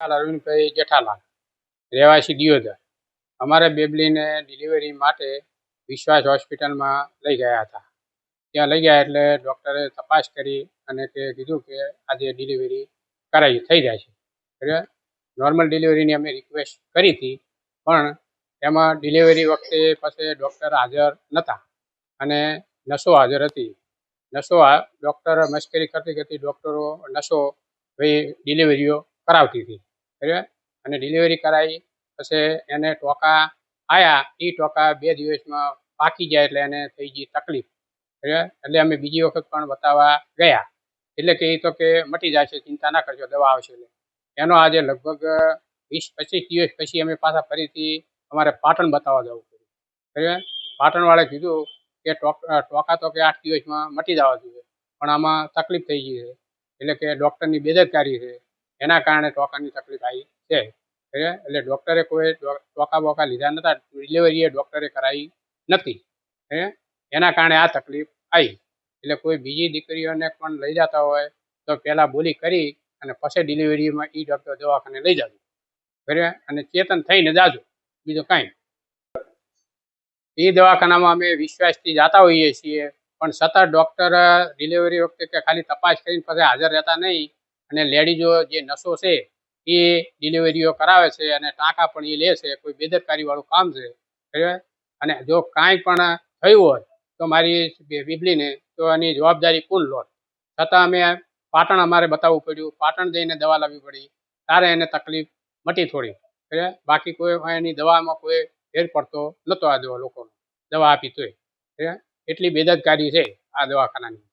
અરવિંદભાઈ જેઠાલાલ રહેવાસી દિયોદર અમારે બેબલીને ડિલિવરી માટે વિશ્વાસ હોસ્પિટલમાં લઈ ગયા હતા. ત્યાં લઈ ગયા એટલે ડૉક્ટરે તપાસ કરી અને તે કીધું કે આજે ડિલિવરી કરાવી થઈ જાય છે. એટલે નોર્મલ ડિલિવરીની અમે રિક્વેસ્ટ કરી હતી, પણ એમાં ડિલિવરી વખતે પાસે ડૉક્ટર હાજર નહોતા અને નસો હાજર હતી. નસો ડૉક્ટર મશ્કરી કરતી કરતી ડૉક્ટરો નસો ભાઈ ડિલિવરીઓ કરાવતી હતી. અને ડિલિવરી કરાવી પછી એને ટોકા આવ્યા એ ટોકા બે દિવસમાં પાકી જાય એટલે એને થઈ ગઈ તકલીફ. એટલે અમે બીજી વખત પણ બતાવવા ગયા. એટલે કે એ તો કે મટી જાય છે, ચિંતા ના કરજો, દવા આવશે એટલે. એનો આજે લગભગ વીસ પચીસ દિવસ પછી અમે પાછા ફરીથી અમારે પાટણ બતાવવા જવું પડ્યું. પાટણવાળે કીધું કે ટોકા તો કે આઠ દિવસમાં મટી જવા જોઈએ. પણ આમાં તકલીફ થઈ ગઈ છે. એટલે કે ડૉક્ટરની બેદરકારી છે. એના કારણે ટોકાની તકલીફ આવી છે. એટલે ડૉક્ટરે કોઈ ટોકા બોકા લીધા નહોતા ડિલિવરી એ ડૉક્ટરે કરાવી નથી. હે? એના કારણે આ તકલીફ આવી. એટલે કોઈ બીજી દીકરીઓને પણ લઈ જતા હોય, તો પહેલાં બોલી કરી અને પછી ડિલિવરીમાં એ ડૉક્ટર દવાખાને લઈ જાજો. બરાબર? અને ચેતન થઈને જાજો. બીજું કાંઈ એ દવાખાનામાં અમે વિશ્વાસથી જતા હોઈએ છીએ, પણ છતાં ડૉક્ટર ડિલિવરી વખતે કે ખાલી તપાસ કરીને પછી હાજર રહેતા નહીં. અને લેડીઝો જે નસો છે, એ ડિલિવરીઓ કરાવે છે અને ટાંકા પણ એ લે છે, કોઈ બેદરકારીવાળું કામ છે. અને જો કાંઈ પણ થયું હોય, તો મારી બે- તો એની જવાબદારી કુલ લો છતાં અમે પાટણ અમારે બતાવવું પડ્યું. પાટણ જઈને દવા લાવવી પડી. તારે એને તકલીફ મટી થોડી. બાકી કોઈ એની દવામાં કોઈ ફેર પડતો નહોતો આ દવા લોકોનો. દવા આપી તોય. એટલી બેદરકારી છે આ દવાખાનાની.